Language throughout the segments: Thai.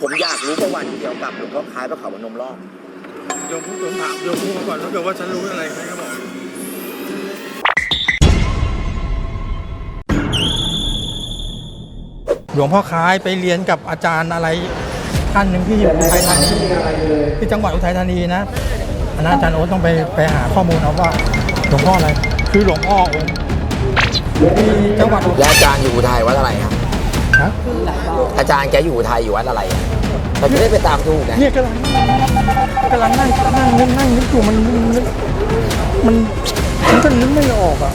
ผมอยากรู้ประวัติเกี่ยวกับหลวงพ่อคล้ายพระเขาพนมรอบโยมผมถามโยมพูดมาก่อนถ้าเกิดว่าฉันรู้อะไรใครก็บอกหลวงพ่อคล้ายไปเรียนกับอาจารย์อะไรท่านหนึ่งที่อยู่อุทัยธานีที่จังหวัดอุทัยธานีนะอันนั้นอาจารย์โอ๊ตต้องไปไปหาข้อมูลเอาว่าหลวงพ่ออะไร คือหลวงพ่อองค์ที่จังหวัดอุและอาจารย์อยู่อุทัยวัดอะไรครับ ฮะอาจารย์แกอยู่อุทัยอยู่วัดอะไรอะเราจะได้ไปตามถูกไงเนี่ยกำลังกำลังนั่งนั่งนึกนั่งนึกอยู่มันมันมันมันก็นึกไม่ออกอะ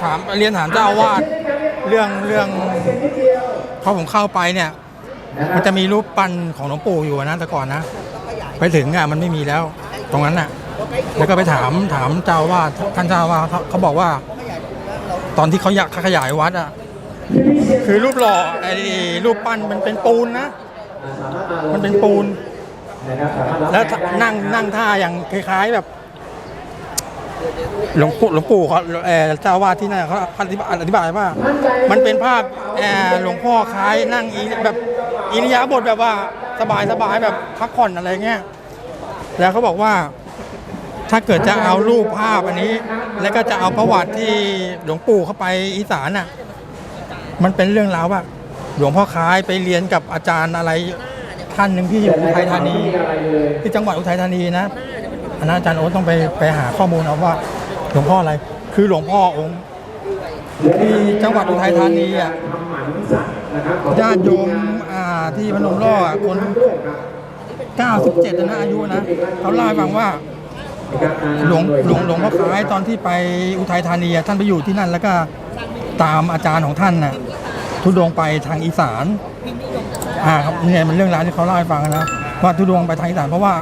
ถามเรียนถามเจ้าอาวาดเรื่องเรื่องพอผมเข้าไปเนี่ย มันจะมีรูปปั้นของหลวงปู่อยู่นะแต่ก่อนนะ ไปถึงอะมันไม่มีแล้ว ตรงนั้นน่ะ แล้วก็ไปถามถามเจ้าอาว่าสท่านเจ้าอาว่าสเขาเขาบอกว่า ตอนที่เขาอยากขยายวัดอะคือรูปหล่อไอ้รูปปั้นมันเป็นปูนนะ มันเป็นปูน แล้วนั่งนั่งท่าอย่างคล้ายๆแบบ หลวงปู่หลวงปู่เขาเออเจ้าอาวาสที่นั่นเขาอธิบายอธิบายว่า มันเป็นภาพเออหลวงพ่อคล้ายนั่งอีแบบอิริยาบถแบบว่าสบายสบายแบบพักผ่อนอะไรเงี้ยแล้วเขาบอกว่า ถ้าเกิดจะเอารูปภาพอันนี้ แล้วก็จะเอาประวัติที่หลวงปู่เข้าไปอีสานน่ะ มันเป็นเรื่องราวว่า หลวงพ่อคล้ายไปเรียนกับอาจารย์อะไรท่านหนึ่งที่อยู่อุทัยธานีที่จังหวัดอุทัยธานีนะ อันนั้นอาจารย์โอ๊ตต้องไปไปหาข้อมูลเอาว่าหลวงพ่ออะไร คือหลวงพ่อองค์ที่จังหวัดอุทัยธานีอะญาติโยมอ่าที่พนมร่อคน 97นะอายุนะเขาเล่าให้ฟังว่าหลวงหลวงหลวงพ่อคล้ายตอนที่ไปอุทัยธานีอะท่านไปอยู่ที่นั่น แล้วก็ตามอาจารย์ของท่านน่ะทุดงไปทางอีสานอ่าครับเนี่ยมันเรื่องราวที่เขาเล่าให้ฟังนะว่าทุดงไปทางอีสานเพราะว่า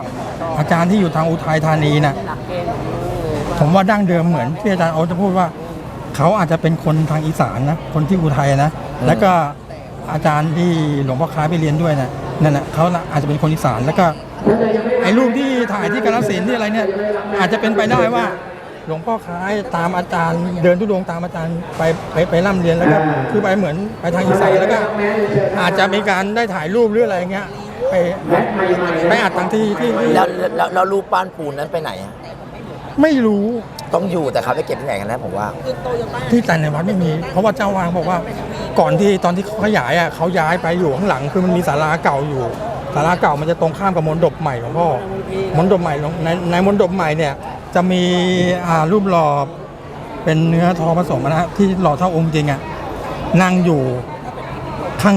อาจารย์ที่อยู่ทางอุทัยธานีน่ะผมว่าดั้งเดิมเหมือนที่อาจารย์โอ๊ตจะพูดว่า เขาอาจจะเป็นคนทางอีสานนะคนที่อุทัยนะแล้วก็อาจารย์ที่หลวงพ่อคล้ายไปเรียนด้วยนะนั่นแหละเขาน่ะอาจจะเป็นคนอีสานแล้วก็ไอ้รูปที่ถ่ายที่กาฬสินธุ์ที่อะไรเนี่ย อาจจะเป็นไปได้ว่าหลวงพ่อคล้ายตามอาจารย์ เดินทุดงค์ตามอาจารย์ไปไปไปร่ำเรียนแล้วก็คือไปเหมือนไปทางอีสานแล้วก็อาจจะมีการได้ถ่ายรูปหรืออะไรเงี้ย ไปไปอัดทางที่ที่ที่แล้วแล้วแล้วรูปปั้นปูนนั้นไปไหนอะไม่รู้ต้องอยู่แต่เขาไปเก็บที่ไหนกันนะผมว่า ที่แต่ในวัดไม่มี เพราะว่าเจ้าวางบอกว่า ก่อนที่ตอนที่เขาขยายอะเขาย้ายไปอยู่ข้างหลังคือมันมีศาลาเก่าอยู่ศาลาเก่ามันจะตรงข้ามกับมณฑปใหม่ของพ่อมณฑปใหม่ของในในมณฑปใหม่เนี่ย จะมีอ่ารูปหล่อเป็นเนื้อทองผสมนะฮะที่หล่อเท่าองค์จริงอะนั่งอยู่ ข้าง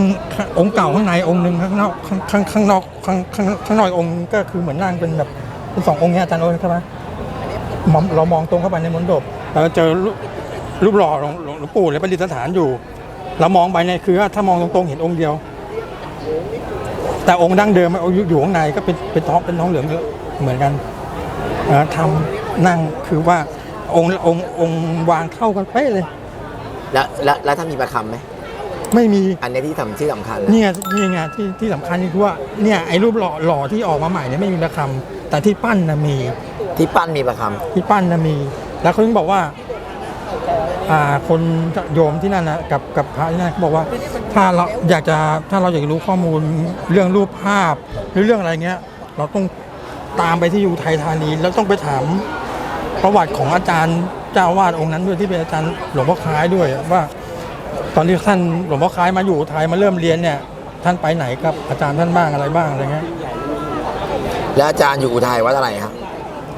องค์เก่าข้างในองค์หนึ่งข้างนอกข้างข้างนอกข้างข้างข้างนอกองค์ก็คือเหมือนนั่งเป็นแบบเป็นสององค์เนี้ยอาจารย์โอ้ยใช่ไหมมองเรามองตรงเข้าไปในมณฑปเราเจอรูปหล่อหลวงหลวงปู่เลยประดิษฐานอยู่ เรามองไปเนี่ยคือว่าถ้ามองตรงๆเห็นองค์เดียว แต่องค์ดั้งเดิมมันอยู่อยู่ข้างในก็เป็นเป็นท้องเป็นท้องเหลืองเหมือนกันทำนั่งคือว่าองค์องค์องค์วางเข้ากันเป๊ะเลย แล้วแล้วแล้วถ้ามีประคำไหม ไม่มี อันนี้ที่สำที่สำคัญนะเนี่ยนี่ไงที่ที่สำคัญนี่คือว่าเนี่ยไอ้รูปหล่อหล่อที่ออกมาใหม่เนี่ยไม่มีประคำแต่ที่ปั้นนะมี ที่ปั้นมีประคที่ปั้นนะมี แล้วเขาถึงบอกว่าอ่าคนโยมที่นั่นนะกับกับพระที่นั่นเขาบอกว่า ถ้าเราอยากจะถ้าเราอยากจะรู้ข้อมูลเรื่องรูปภาพหรือเรื่องอะไรเงี้ย เราต้องตามไปที่อยู่ไทยธานีแล้วต้องไปถามประวัติของอาจารย์เจ้าอาวาดองค์นั้นด้วยที่เป็นอาจารย์หลวงพ่อคล้ายด้วยว่า ตอนที่ท่านหลวงพ่อคล้ายมาอยู่ไทยมาเริ่มเรียนเนี่ยท่านไปไหนกับอาจารย์ท่านบ้างอะไรบ้างอะไรเงี้ยำแล้วอาจารย์อยู่อุทัยวัดอะไรครับ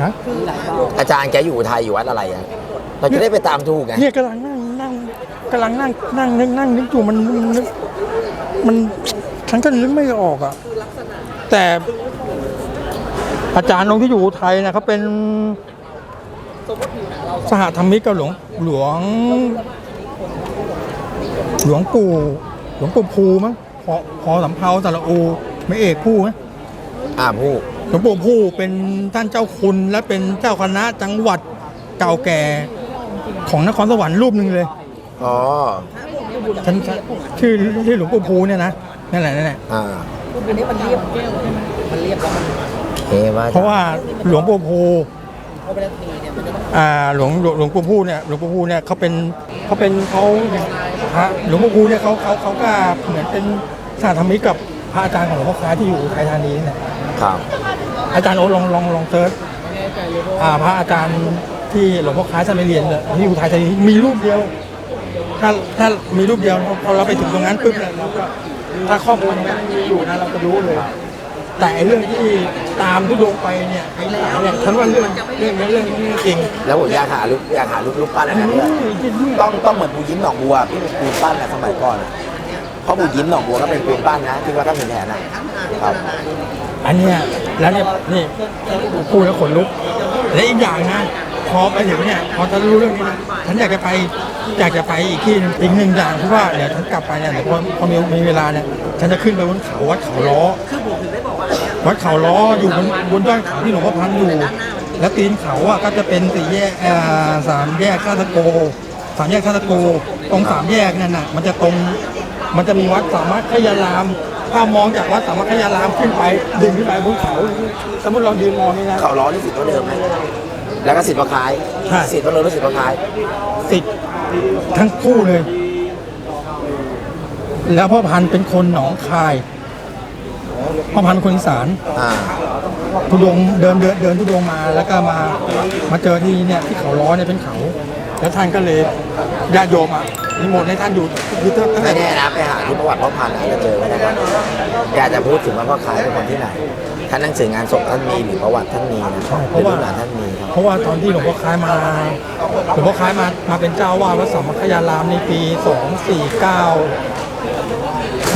ฮะอาจารย์แกอยู่อุทัยอยู่วัดอะไรอะเราจะได้ไปตามถูกไงเนี่ยกำลังนั่งนั่งกำลังนั่งนั่งนึกนั่งนึกอยู่มันมันนึกมันฉันก็นึกไม่ออกอะแต่อาจารย์องค์ที่อยู่อุทัยนะเขาเป็นสหธรรมิกกับหลวงหลวง หลวงปู่ หลวงปู่ภูมั้งพอพอสำเภาสระอูไม่เอกผู้ไหมอ่าผู้หลวงปู่ผู้เป็นท่านเจ้าคุณและเป็นเจ้าคณะจังหวัดเก่าแก่ของนครสวรรค์รูปหนึ่งเลยอ๋อฉันฉันชื่อชื่อหลวงปู่ภูเนี่ยนะนั่นแหละนั่นแหละอ่าอันนี้มันเรียบแก้วใช่ไหมมันเรียบแล้วมันเอ๊ะว่าเพราะว่าหลวงปู่ภูอ่าหลวงหลวงหลวงปู่ภูเนี่ยหลวงปู่ภูเนี่ยเขาเป็นเขาเป็นเขา พระหลวงปู่ภูเนี่ยเขาเขาเขาก็เหมือนเป็นสาธมิกกับพระอาจารย์ของหลวงพ่อค้าที่อยู่อุทัยธานีเนี่ย ครับ อาจารย์โอ๊ตลองลองลองเซิร์ชอ่าพระอาจารย์ที่หลวงพ่อค้าจะไปเรียนเนี่ยที่อุทัยธานีมีรูปเดียว ถ้าถ้ามีรูปเดียวพอเราไปถึงตรงนั้นปุ๊บเนี่ยเราก็ถ้าข้อมูลตรงนั้นมีอยู่นะเราจะรู้เลย แต่ไอ้เรื่องที่ตามทุดงไปเนี่ยไอ้หนาเนี่ยฉันว่าเรื่องเรื่องนี้เรื่องนี้จริง แล้วผมอยากหารูปอยากหารูปรูปปั้นอันนั้นด้วยต้องต้องเหมือนปูยิ้มหนองบัวที่เป็นปูนปั้นอะสมัยก่อนอะเพราะปูยิ้มหนองบัวก็เป็นปูนปั้นนะที่ว่าถ้าเป็นแทนนะครับ อันเนี้ยแล้วเนี่ยนี่พูดแล้วขนลุกและอีกอย่างนะพอไปถึงเนี่ยพอจะรู้เรื่องนี้นะฉันอยากจะไปอยากจะไปอีกที่หนึ่งอีกหนึ่งอย่างที่ว่าเดี๋ยวฉันกลับไปเนี่ยเดี๋ยวพอพอมีมีเวลาเนี่ยฉันจะขึ้นไปบนเขาวัดเขาล้อ วัดเขาล้ออยู่บนบนยอดเขาที่หลวงพ่อพันอยู่ แล้วตีนเขาอะก็จะเป็นสี่แยกเอ่อสามแยกท่าตะโกสามแยกท่าตะโก ตรงสามแยกนั่นน่ะ มันจะตรง มันจะมีวัดสามารถขยาราม ถ้ามองจากวัดสามารถขยารามขึ้นไปดึงขึ้นไปบนเขา สมมติเรายืนมองนี่นะ เขาล้อนี่สิทธิ์ตัวเดิมไหมแล้วก็สิทธิ์ประคายใช่ สิทธิ์ตัวเดิมหรือสิทธิ์ประคายสิทธิ์ทั้งคู่เลย แล้วพ่อพันธุ์เป็นคนหนองคาย พ่อพันธุ์คนอีสาน อ่า ทุดงค์เดินเดินเดินทุดงค์มาแล้วก็มามาเจอที่เนี่ยที่เขาล้อเนี่ยเป็นเขา แล้วท่านก็เลยญาติโยมอะนิมนต์ให้ท่านอยู่คือตั้งไม่แต่แน่นะไปหาที่ประวัติพ่อพันธุ์อาจจะเจอก็ได้ครับอยากจะพูดถึงว่าพ่อคายเป็นคนที่ไหนท่านหนังสืองานศพท่านมีหรือประวัติท่านมีนะใช่หเพรือราะว่าลูกหลานท่านมีครับเพราะว่าตอนที่หลวงพ่อคล้ายมาหลวงพ่อคล้ายมามาเป็นเจ้าวาดวัดสัมมาคยารามในปี 249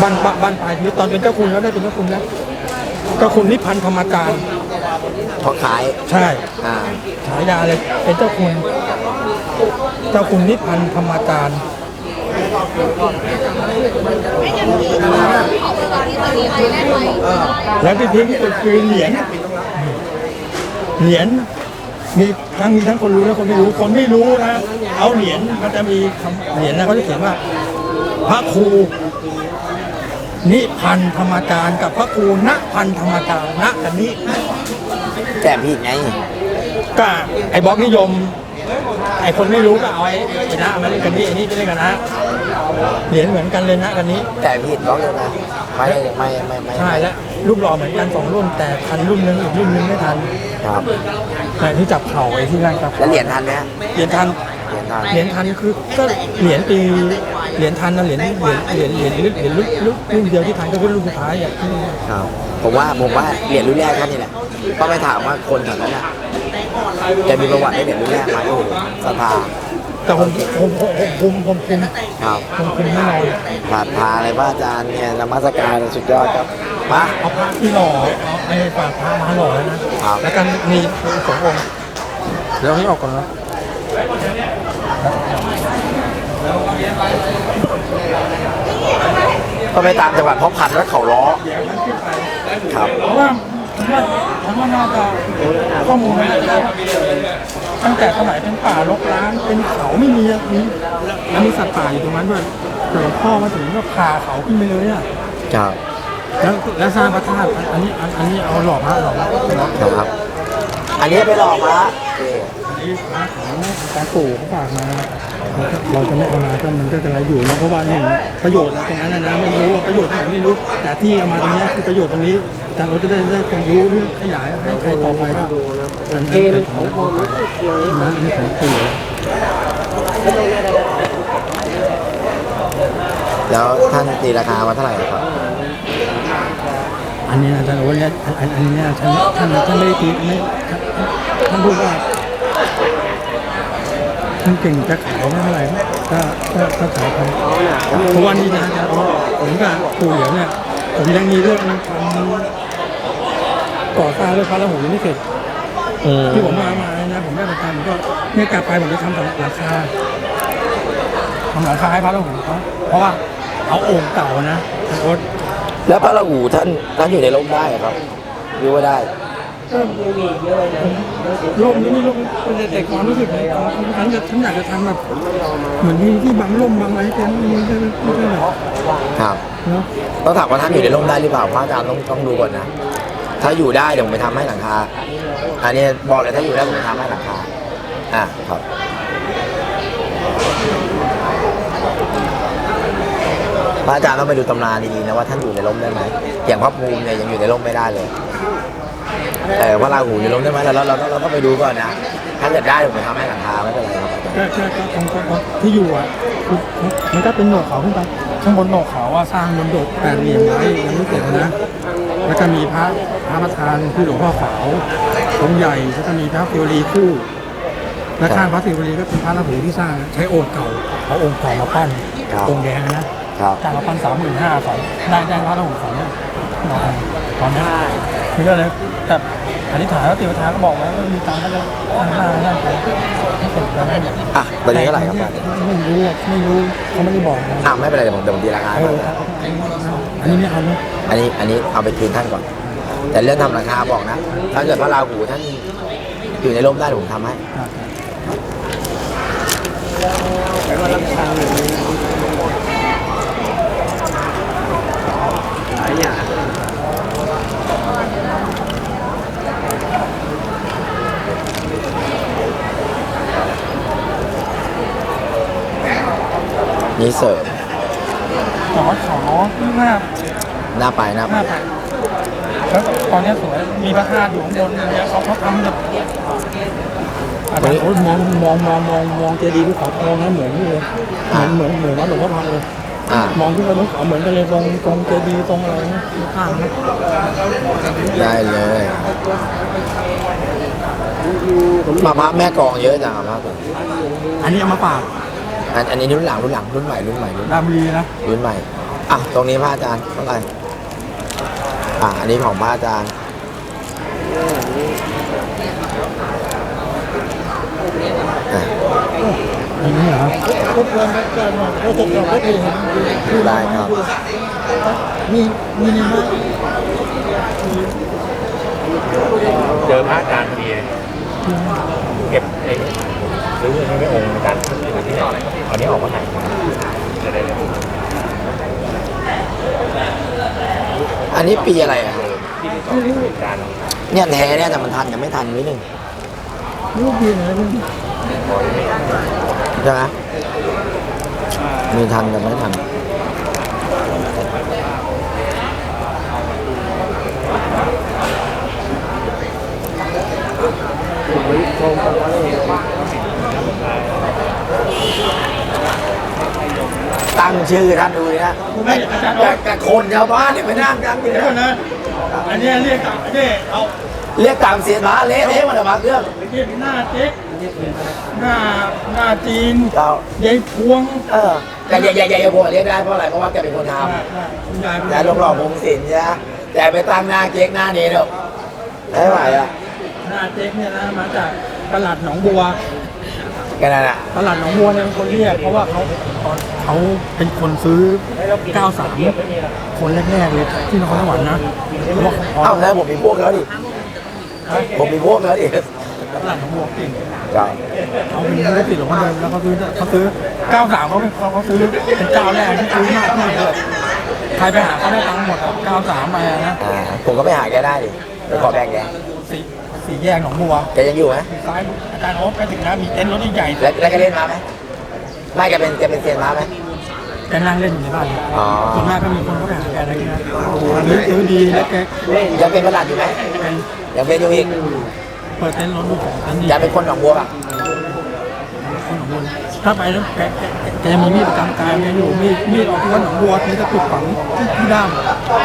บ้านบ้านบ้านปลายชีวิตตอนเป็นเจ้าคุณแล้วได้เป็นเจ้าคุณแล้วเจ้าคุณนิพพันธ์ธรรมจารย์พ่อคาย ใช่อ่า ฉายาเลยเป็นเจ้าคุณ เจ้าคุณนิพพันธ์ธรรมจารย์แล้วที่พีคที่สุดคือเหรียญเหรียญมีทั้งมีทั้งคนรู้และคนไม่รู้คนไม่รู้นะเอาเหรียญมันจะมีคำเหรียญนะเขาจะเขียนว่า พระครูนิ พันธ์ธรรมจารย์กับพระครูณพันธ์ธรรมจารย์ณกันนี้แต่ผิดไงก็ไอ้บล็อกนิยม ไอ้คนไม่รู้ก็เอาไอ้ไอ้นะมาเล่นกันนี่ไอ้นี่ไปเล่นกันนะเหรียญเหมือนกันเลยนะกันนี้แต่ผิดบล็อกเลยนะไม่ไม่ไม่ไม่ใช่แล้วรูปหล่อเหมือนกันสองรุ่นแต่ทันรุ่นหนึงอีกรุ่นหนึงไม่ทันครับแต่ที่จับเข่าไอ้ที่นั่นครับแล้วเหรียญทันไหมฮะเหรียญทัน เหรียญทันเหรียญทันคือก็เหรียญปีเหรียญทันนะเหรียญเหรียญเหรียญเหรียญเหรียญรุ่นรุ่นรุ่นเดียวที่ทันก็คือรุ่นสุดท้ายอะที่ครับผมว่าผมว่าเหรียญรุ่นแรกท่านนี่แหละก็ไปถามว่าคนแถวนั้นน่ะจะมีประวัติได้เหรียญรุ่นแรกไหมโอ้โหศรัทธาแต่ผมผมผมผมผมผมคุมครับผมคุมแน่นอนศรัทธาอะไรพระอาจารย์เนี่ยนมัสการสุดยอดครับมาเอาพระที่หล่อเอาไอ้ฝากพระมาหล่อแล้วนะครับแล้วกันมีสององค์แล้วให้ออกก่อนนะ ก็ไปตามจังหวัดเพราะพันธุ์แล้วเขาล้อครับเพราะว่าผมว่าผมว่าน่าจะข้อมูลมันน่าจะตั้งแต่สมัยเป็นป่ารกร้างเป็นเขาไม่มีอะมีแล้วมีสัตว์ป่าอยู่ตรงนั้นด้วยแต่หลวงพ่อมาถึงก็พาเขาขึ้นไปเลยอะครับแล้วแล้วสร้างพระธาตุอันนี้อันอันนี้เอาหล่อพระหล่อพระหล่อครับ อันนี้ไปหลอกมาอันนี้พระ องอารย์ปู่เขาฝากมาเราจะไม่เอามาก็มันก็จะไรอยู่นะเพราะว่าหนึ่งประโยชน์ตรงนั้นนะไม่รู้ประโยชน์ไหนไม่รู้ แต่ที่เอามาตรงนี้คือประโยชน์ตรงนี้อาจารย์เราจะได้ได้ความรู้เรื่องขยายให้ใครต่อไปก็อันนี้เป็นของพ่อนะอันนี้ของปู่แล้วท่านตีราคามาเท่าไหร่ครับ อันนี้อาจารย์บอกว่าเนี่ยอันอันอันนี้ท่านท่านท่านไม่ได้ตีไม่ท่านพูดว่า ท่านเก่งจะขายไม่เท่าไหร่ก็ก็ก็ขายไปเพราะว่านี่นะอาจารย์บผมกับปู่เหลียวเนี่ยผมยังมีเรื่องทำก่อสร้างเรื่องพระราหูยังไม่เสร็จที่ผมมามาเนี่ยนะผมได้ประทำก็เนี่ยกลับไปผมจะทำหลังคาทำหลังคาให้พระราหูเขาเพราะว่าเอาโอ่งเก่านะโอ๊ตแล้วพระราหูท่านท่านอยู่ในร่มได้เหรอครับหรือว่าได้ ร่มนี่ไม่ร่มเป็นแต่ความรู้สึกของฉันจะฉันอยากจะทำแบบเหมือนที่ที่บังร่มบังอะไรให้เป็นไม่ใช่ไม่ใช่แบบครับต้องถามว่าท่านอยู่ในร่มได้หรือเปล่าพระอาจารย์ต้องต้องดูก่อนนะ ถ้าอยู่ได้เดี๋ยวผมไปทำให้หลังคา อันนี้บอกเลยถ้าอยู่ได้ผมจะทำให้หลังคา อะครับพระอาจารย์ต้องไปดูตำราดีๆนะว่าท่านอยู่ในร่มได้ไหมอย่างพระภูมิเนี่ยยังอยู่ในร่มไม่ได้เลย แต่พระราหูในร่มได้ไหมเราเราเราเราต้องไปดูก่อนนะถ้าเกิดได้ผมจะทำให้หลังคาไม่เป็นไรครับอาจารย์ก็ก็ก็ตรงตรงตรงที่อยู่อะคือมันก็เป็นโหนกเขาขึ้นไปข้างบนโหนกเขาว่าสร้างบนโดดแปดเหลี่ยมไว้ยังไม่เสร็จนะแล้วก็มีพระพระประธานคือหลวงพ่อขาวองค์ใหญ่แล้วก็มีพระฟิวรีคู่และข้างพระฟิวรีก็เป็นพระราหูที่สร้างใช้โอ่งเก่าเอาโอ่งเก่ามาปั้นองค์แดงนะครับจ้างมาปั้นสามหมื่นห้าสองได้ได้พระราหูสองเนี่ยตอนนี้ คือก็เลยแต่อธิษฐานแล้วติวทานก็บอกว่ามีตังค์ก็เลยตั้งหน้านั่นไปให้เสร็จแล้วนั่นอะตอนนี้เท่าไหร่ครับอาจารย์ไม่รู้อะไม่รู้เขาไม่ได้บอกนะอะไม่เป็นไรเดี๋ยวผมเดี๋ยวผมตีราคาเอให้อครับอันนี้ไม่เอานะอันนี้อันนี้เอาไปคืนท่านก่อน แต่เรื่องทำราคาบอกนะ ถ้าเกิดพระราหูท่านอยู่ในร่มได้เดี๋ยวผมทำให้ นี่เสริมแต่ว่าขอหน้าหน้าไปหน้าหไปน้าไปแล้วตอนนี้สวยมีพระธาตุอยู่ข้างบนเนี่ยเขาเขาทำแบบอาจารย์เขามองมองมองมองมองเจดีย์ภูเขาทองนะเหมือนนี่เลยเหมือนเหมือนเหมือนวัดหลวงพ่อพังเลยอะมองขึ้นไปบนเขาเหมือนกันเลยตรงตรงเจดีย์ตรงอะไรนะข้างๆนะได้เลยมาพระแม่กลองเยอะจังครับพระผมอันนี้เอามาฝาก อันอันนี้รุ่นหลังรุ่นหลังรุ่นใหม่รุ่นใหม่รุ่นราชบุรีนะรุ่นใหม่อะตรงนี้พระอาจารย์เท่าไหร่อะอันนี้ของพระอาจารย์อะอันนี้เหรอได้ครับมีมีในบ้านเจอพระอาจารย์พอดีเลยเก็บไอ้ หรือไม่องค์อาจารย์อยู่ที่ไหนเอานี้ออกมาไหนจะได้เลยอันนี้ปีอะไรอะอาจารย์เนี่ยแท้เนี่ยแต่มันทันยังไม่ทันนิดนึงลูกดีนะใช่ไหมมีทันแต่ไม่ทัน ชื่อท่านดูเลยนะแต่แต่คนชาวบ้านเนี่ยไม่นั่งตั้งเลยเดี๋ยวนะนะอันนี้เรียกกับอันนี้เอาเรียกตามเสียงม้าเละเทะหมาเลยมาเครื่องเรียกหน้าเจ๊กหน้าหน้าจีนเรายายพวงเออแต่อย่าอย่าอย่าอย่าผมเรียกได้เพราะอะไรเพราะว่าแกเป็นคนทคุณยายำแต่หลวงหล่อพงศิลป์ใช่ไหมแต่ไปตั้งหน้าเก๊กหน้านี้หรอกไม่ไหวอะหน้าเจ๊กเนี่ยนะมาจากตลาดหนองบัว แค่นั้นอะตลาดหนองบัวเนี่ยเป็นคนเรียกเพราะว่าเขาเขาเป็นคนซื้อ 93 คนแรกๆเลยที่นครสวรรค์นะเพราะว่าเขา เอ้าแล้วผมมีพวกแล้วดิผมมีพวกแล้วดิตลาดหนองบัวเก่งครับเขาเป็นธุรกิจของเขาเดิมแล้วเขาซื้อเขาซื้อ 93เขาเป็นเขาซื้อเป็นเจ้าแรกที่ซื้อมากที่สุดใครไปหาเขาได้ตังค์หมดอะ93มานะ อ่าผมก็ไปหาแกได้ดิไปขอแบ่งแก สี่สี่แยกหนองบัวแกยังอยู่ไหมซ้ายอาจารย์โอ๊ตไปถึงนะมีเต็นท์รถใหญ่ๆแล้วแล้วแกเล่นม้าไหมไม่แกเป็นแกเป็นเซียนม้าไหมแกนั่งเล่นอยู่ในบ้านอ๋อส่วนมากก็มีคนเขาไปหาแกอะไรเงี้ยซื้อซื้อดีแล้วแกยังเป็นประหลัดอยู่ไหมเป็นยังเป็นอยู่อีกเปิดเต็นท์รถลูกของเต็นท์ดียังเป็นคนหนองบัวป่ะคนหนองบัวถ้าไปแล้วแกแกแกแกยังมีมีดประจำกายแกอยู่มีดมีดออกที่วัดหนองบัวมีตะกรุดฝังที่ที่ด้าม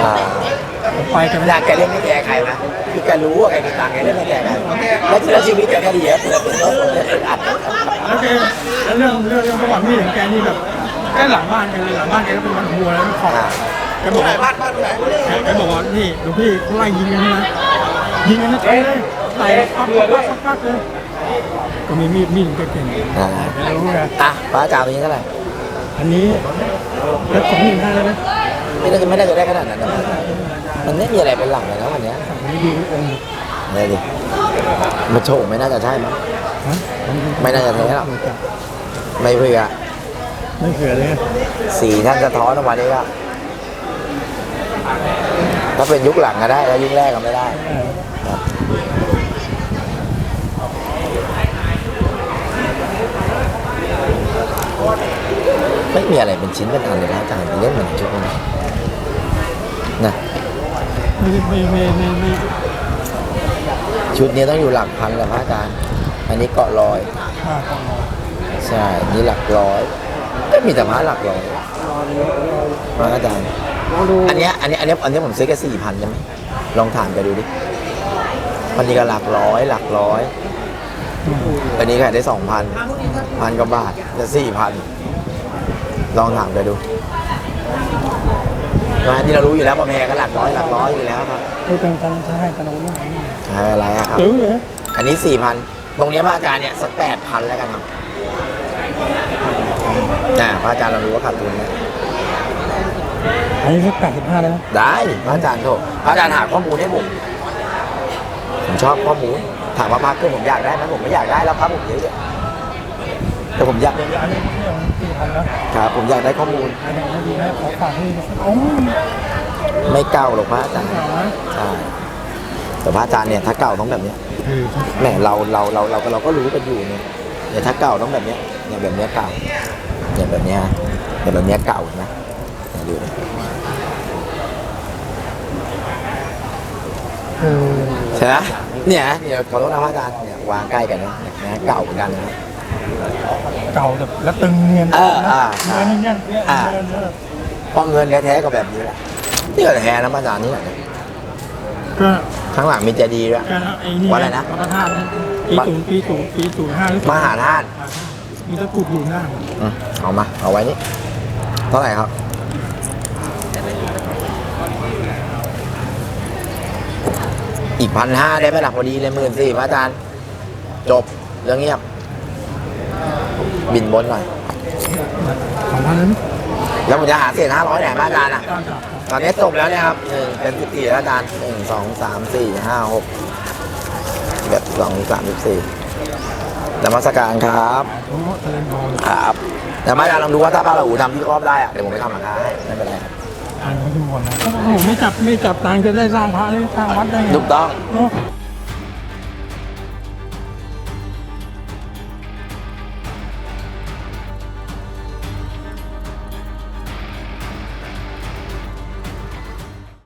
อ่าผมไปแกไม่เวได้ลาแกเล่นให้แกใครไหม คือแกรู้ว่าแกมีตังค์แกเล่นให้แกใครแล้วแล้วชีวิตแกก็ดีอะเปิดเป็นรถผมเลยอัดแล้วแกแล้วเรื่องเรื่องเรื่องประวัติมีดของแกนี่แบบแกหลังบ้านแกเลยหลังบ้านแกก็เป็นวัดหนองบัวแล้วขอบอ่าแกบอกว่าแกแกบอกว่านี่หลวงพี่เขาไล่ยิงกันนะยิงกันนะเจ๊เลยไล่ปักปักปักปักปักเลยก็มีมีดมีดของแกเก่งอ่าแกรู้ไงอะพระอาจารย์วันนี้เท่าไหร่อันนี้แล้วสองหมื่นห้าได้ไหมไม่ได้ไม่ได้จะได้ขนาดนั้นนะมันไม่มีอะไรเป็นหลักเลยนะวันเนี้ ยอันนี้ดูองค์อะไรดิมาโชว์ไม่น่าจะใช่มั้ง ฮะไม่น่าจะแท้หรอก ไม่เพื่อไม่เผื่อเลยสีท่านสะท้อนออกมานี่ก็ถ้าเป็นยุคหลังก็ได้แล้วยุคแรกก็ไม่ได้ เออครับไม่มีอะไรเป็นชิ้นเป็นอันเลยนะอาจารย์เล่นเหมือนชุดนี้นะ ไม่ไม่ไม่ไม่ไม่ชุดนี้ต้องอยู่หลักพันแหละพระอาจารย์ อันนี้เกาะลอยมากกว่าใช่ นี่หลักร้อย ก็มีแต่พระหลักร้อยพระอาจารย์อันเนี้ยอันเนี้ยอันเนี้ยอันเนี้ยผมซื้อแค่สี่พันใช่ไหมลองถามไปดูดิวันนี้ก็หลักร้อยหลักร้อย อันนี้ขายได้สองพันพันกว่าบาทจะสี่พันลองถามไปดู มาที่เรารู้อยู่แล้วว่าแพงก็หลักร้อยหลักร้อยอยู่แล้วครับเออเป็นกันใช่กันโน้นใช่อะไรอะครับเออเลยอันนี้สี่พันตรงเนี้ยพระอาจารย์เนี่ยสักแปดพันแล้วกันครับน่ะพระอาจารย์เรารู้ว่าขาดทุนไหมอันนี้สักแปดสิบห้าเลยนะได้พระอาจารย์โทษพระอาจารย์หาข้อมูลให้ผมผมชอบข้อมูลถามว่าพระเครื่องผมอยากได้ไหมผมไม่อยากได้แล้วพระผมเยอะๆแต่ผมอยากเดี๋ ยวอันนี้เนี่ยสี่พันนะครับผมอยากได้ข้อมูลอันนี้ไม่ดีนะขอฝากให้โอ้ยไม่เก่าหรอกพระอาจารย์หาใช่แต่พระอาจารย์เนี่ยถ้าเก่าต้องแบบเนี้ยแหมเราเราเราเราก็เราก็รู้กันอยู่เนี่ยเนี่ยถ้าเก่าต้องแบบเนี้ยเนี่ยแบบเนี้ยเก่าเนี่ยแบบเนี้ยเนี่ยแบบเนี้ยเก่านะเนี่ยดูดิเออใช่ไหมเนี่ยเนี่ยขอโทษนะพระอาจารย์เนี่ยวางใกล้กันนะเนี่ยนะเก่าเหมือนกันนะ เก่าแบบแล้วตึงเนียนเอออ่าเนียนเนียนเนียนอ่าเนียนเนียนเพราะเงินแท้ๆก็แบบนี้แหละนี่ก็แท้นะพระอาจารย์นี่แหละก็ข้างหลังมีเจดีย์ด้วย ก็ไอ้นี่วัดอะไรนะวัดพระธาตุปีศูนย์ปีศูนย์ปีศูนย์ห้าหรือมหาธาตุมีตะกรุดอยู่หน้าอืมเอามา เอาไว้นี่เท่าไหร่ครับอีกพันห้าได้ไหมล่ะพอดีเลยหมื่นสี่พระอาจารย์ จบเรื่องเงียบ บินบนหน่อยสองพันนั้นแล้วผมจะหาเศษห้าร้อยไหนพระอาจารย์อะ ตอนนี้จบแล้วเนี่ยครับหนึ่งเป็นสิบสี่แล้วอาจารย์หนึ่งสองสามสี่ห้าหกแบบสองสามสิบสี่นมัสการครับ โอ้เจริญพรครับแต่ไม่ได้ลองดูว่าถ้าพระราหูทำที่ครอบได้อะเดี๋ยวผมไปทำหลังคาให้ไม่เป็นไรครับทานพระทุกคนนะโอ้โหไม่จับไม่จับตังค์จะได้สร้างพระได้สร้างวัดได้ไงถูกต้อง เนอะ